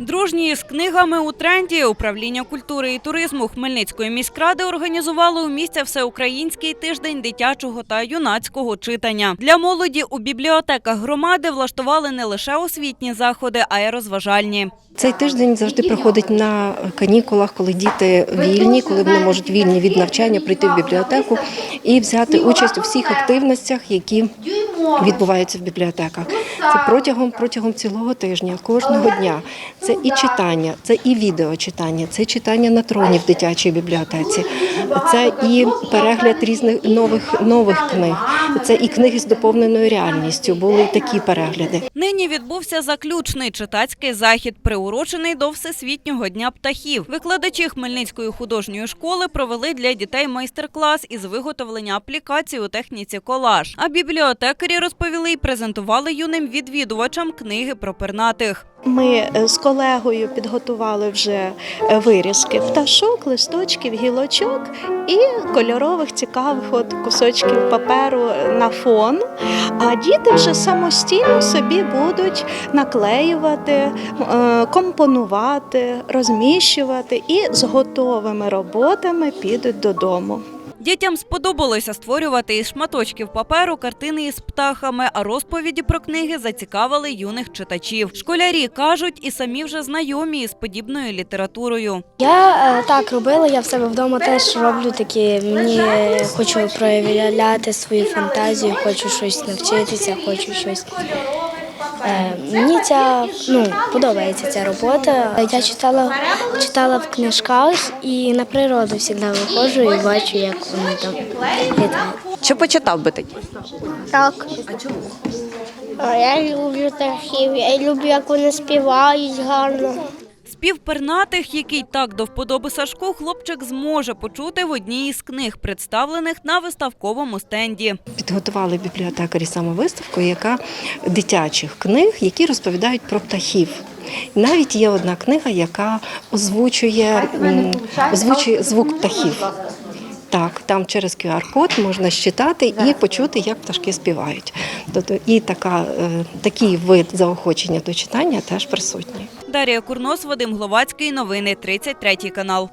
Дружні з книгами у тренді управління культури і туризму Хмельницької міськради організувало у місті всеукраїнський тиждень дитячого та юнацького читання. Для молоді у бібліотеках громади влаштували не лише освітні заходи, а й розважальні. Цей тиждень завжди проходить на канікулах, коли діти вільні, коли вони можуть вільні від навчання прийти в бібліотеку і взяти участь у всіх активностях, які відбуваються в бібліотеках. Це протягом протягом цілого тижня, кожного дня. Це і читання, це і відеочитання, це читання на троні в дитячій бібліотеці, це і перегляд різних нових нових книг, це і книги з доповненою реальністю. Були такі перегляди. Нині відбувся заключний читацький захід, приурочений до Всесвітнього дня птахів. Викладачі Хмельницької художньої школи провели для дітей майстер-клас із виготовлення аплікацій у техніці колаж. А бібліотекарі розповіли і презентували юним відвідувачам книги про пернатих. Ми е, з колегою підготували вже е, вирізки пташок, листочків, гілочок і кольорових цікавих от кусочків паперу на фон. А діти вже самостійно собі будуть наклеювати, е, компонувати, розміщувати і з готовими роботами підуть додому. Дітям сподобалося створювати із шматочків паперу картини із птахами, а розповіді про книги зацікавили юних читачів. Школярі кажуть, і самі вже знайомі із подібною літературою. Я е, так робила, я в себе вдома теж роблю такі. Мені хочу проявляти свою фантазію, хочу щось навчитися, хочу щось. Е, мені ця ну, подобається ця робота. Я читала, читала в книжках і на природу завжди виходжу і бачу, як вони там літають. Що почитав би тоді? Так. а Я люблю птахів, я люблю, як вони співають гарно. Спів пернатих, який так до вподоби Сашку, хлопчик зможе почути в одній із книг, представлених на виставковому стенді. Підготували бібліотекарі саме виставку, яка дитячих книг, які розповідають про птахів. Навіть є одна книга, яка озвучує, озвучує звук птахів. Так, там через QR-код можна считати і почути, як пташки співають. Тобто і така, е, такий вид заохочення до читання теж присутній. Дарія Курнос, Вадим Гловацький. Новини 33 канал.